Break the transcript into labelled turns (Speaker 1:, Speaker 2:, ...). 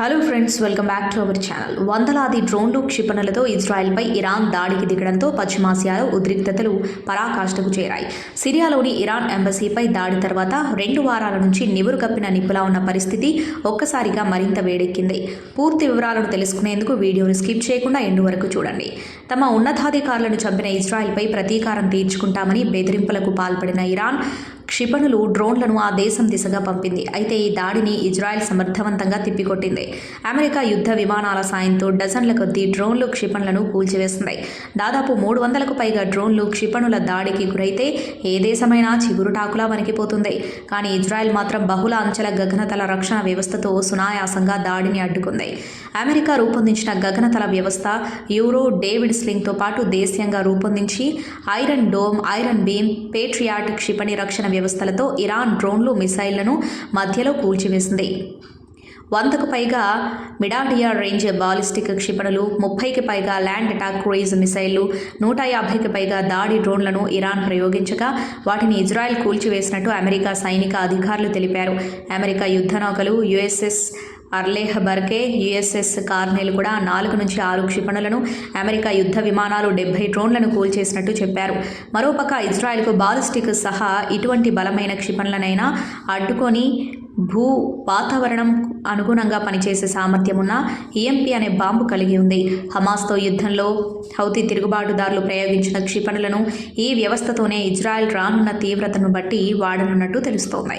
Speaker 1: Hello friends welcome back to our channel వందలాది డ్రోన్లు క్షిపణులతో ఇజ్రాయెల్పై Iran దాడికి దిగడంతో పశ్చిమాసియాలో ఉద్రిక్తతలు పరాకాష్ఠకు చేరాయి. సిరియాలోని ఇరాన్ ఎంబసీపై దాడి తర్వాత రెండు వారాల నుంచి నివురు కప్పిన నిప్పులా ఉన్న పరిస్థితి ఒక్కసారిగా మరింత వేడెక్కింది. పూర్తి వివరాలను తెలుసుకునేందుకు వీడియోను స్కిప్ చేయకుండా ఎండు వరకు చూడండి. తమ ఉన్నతాధికారులను చంపిన ఇజ్రాయెల్పై ప్రతీకారం తీర్చుకుంటామని బెదిరింపులకు పాల్పడిన ఇరాన్ క్షిపణులు డ్రోన్లను ఆ దేశం దిశగా పంపింది. అయితే ఈ దాడిని ఇజ్రాయెల్ సమర్థవంతంగా తిప్పికొట్టింది. అమెరికా యుద్ధ విమానాల సాయంతో డజన్ల కొద్దీ డ్రోన్లు క్షిపణులను కూల్చివేస్తున్నాయి దాదాపు మూడు వందలకు పైగా డ్రోన్లు క్షిపణుల దాడికి గురైతే ఏ దేశమైనా చిగురుటాకులా వణికిపోతుంది. కానీ ఇజ్రాయెల్ మాత్రం బహుళ అంచెల గగనతల రక్షణ వ్యవస్థతో సునాయాసంగా దాడిని అడ్డుకుంది. అమెరికా రూపొందించిన గగనతల వ్యవస్థ యూరో డేవిడ్ స్లింగ్తో పాటు దేశీయంగా రూపొందించి Iron Dome Iron Beam Patriot క్షిపణి రక్షణ వ్యవస్థలతో ఇరాన్ డ్రోన్లు మిసైళ్ళను మధ్యలో కూల్చివేసింది. వందకు పైగా మిడాడియా రేంజ్ బాలిస్టిక్ క్షిపణులు ముప్పైకి పైగా ల్యాండ్ అటాక్ క్రూయిజ్ మిసైళ్ళు నూట యాభైకి పైగా దాడి డ్రోన్లను ఇరాన్ ప్రయోగించగా వాటిని ఇజ్రాయెల్ కూల్చివేసినట్టు అమెరికా సైనిక అధికారులు తెలిపారు. అమెరికా యుద్ధ నౌకలు USS Arleigh Burke USS Cornell కూడా నాలుగు నుంచి ఆరు క్షిపణులను అమెరికా యుద్ధ విమానాలు డెబ్బై డ్రోన్లను కూల్చేసినట్టు చెప్పారు. మరోపక్క ఇజ్రాయెల్కు బాలిస్టిక్ సహా ఇటువంటి బలమైన క్షిపణులనైనా అడ్డుకొని భూ వాతావరణం అనుగుణంగా పనిచేసే సామర్థ్యం ఉన్న ఈఎంపీ అనే బాంబు కలిగి ఉంది. హమాస్తో యుద్ధంలో హౌతీ తిరుగుబాటుదారులు ప్రయోగించిన క్షిపణులను ఈ వ్యవస్థతోనే ఇజ్రాయెల్ రానున్న తీవ్రతను బట్టి వాడనున్నట్టు తెలుస్తోంది.